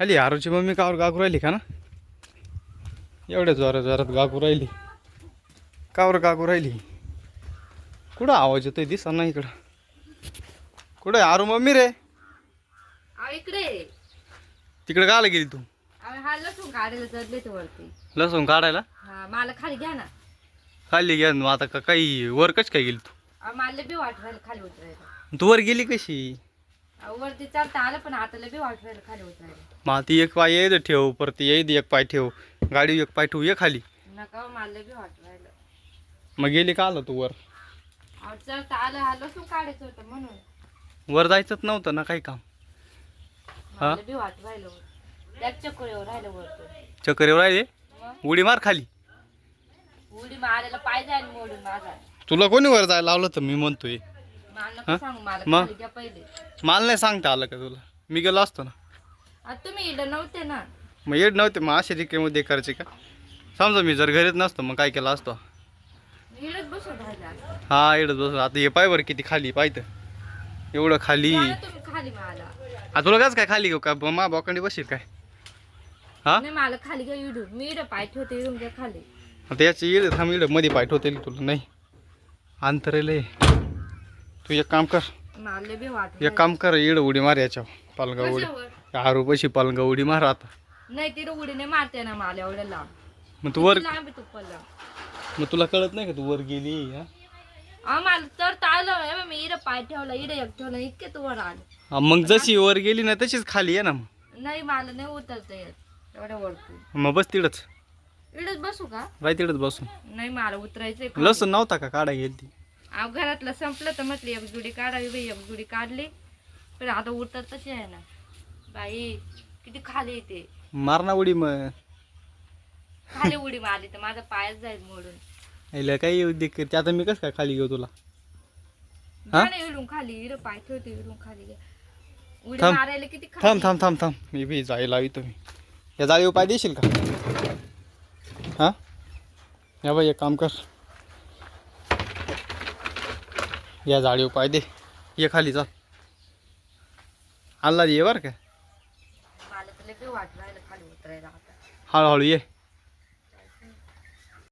खाली आरूची मम्मी कावर गागू राहिली का ना? एवढ्या जोरात जोरात गागू राहिली. कावर गागू राहिली. कुठं आवाज येतोय? दिसा ना इकडं. कुठं आहे? आरू मम्मी रे? इकडे. तिकडे गायला गेली तू? लसूण काढायला चढले ते वरती. लसूण काढायला? मला खाली घ्या ना. खाली घ्या. मग आता का- काही वर कच काय गेली तू? मला बी वाट राहिलं खाली उतरायला. तू वर गेली कशी? वरती आलं पण हाताला बी मग ती एक पाय येईल ठेव परत येईल एक पाय ठेव. गाडी एक पाय ठेवू ये खाली. नका हो, मला बी वाट राहिलं मग गेली का आलं तू वर? अहो आलं काढायचं होतं म्हणून. वर जायचंच नव्हतं ना काही काम. हा? मला बी वाट राहिलं त्याच मग? उडी मार खाली. उडी मारायला पाहिजे आणि मोडून माझा तुला कोणी वर जायला लावलं तर मी म्हणतोय. हा? मला मग? मला नाही सांगता आलं का तुला? मी गेलो असतो ना. इकडं नव्हते ना. मग येड नव्हते मग असे रिकेमध्ये करायचे का? समजा मी जर घरीच नसतो मग काय केलं असतो? इकडंच बसून राहिला. असता. हा एवढंच बस आता हे पाय बरं किती खाली पाहिजे एवढं खाली. जा ना तुम्ही खाली मला. आ तुला काच काय खाली घेऊ? का मा बोकांडी बसेल काय? हा? नाही मला खाली घ्या इडून. मी इडं पाय ठेवते इडून घ्या खाली. आता याची येड थांब इकडं मध्ये पाय तुला. नाही. अंतर लय. तू एक काम कर. मला बी वाट एक काम कर इड उडी मार याच्या पालगा उडी. कशावर? आरू पशी पालगा उडी मार आता. नाही तिथं उडी नाही मारते ना मला एवढं लांब. मग तू वर लांब आहे तू मग तुला कळत नाही का तू वर गेली हा? तर मी इडं पाय ठेवला इडं एक ठेवला इतके तू वर आलं. हा, मग जशी वर गेली ना तशीच खाली आहे ना मग. नाही मला नाही उतरता येत एवढ्या मग बस तिडच. इडच बसू का? राय तिडच बसून. नाही मला उतरायचंय खाली. लसूण नव्हता का काढा गेली ती अहो घरातलं संपलं तर म्हटली एक जुडी काढावी बाई एक जुडी काढली. पण आता उतरत तशी आहे ना. बाई किती खाली येते. मार ना उडी मग. खाली उडी मारली तर माझा पायच जाईल मोडून. यायला काही येऊ दे ते आता मी कसं काय खाली घेऊ तुला? हा? इडून खाली इडं पाय ठेवते इडून खाली घ्या उडी थांब. मारायला किती थांब थांब थांब थांब. मी बी हवी तुम्ही या जाळीवर पाय देशील का? हा? या बाई एक काम कर. या जाळीवर पाय दे. ये खाली चाल. आल्ला ये बरं का. हळूहळू ये.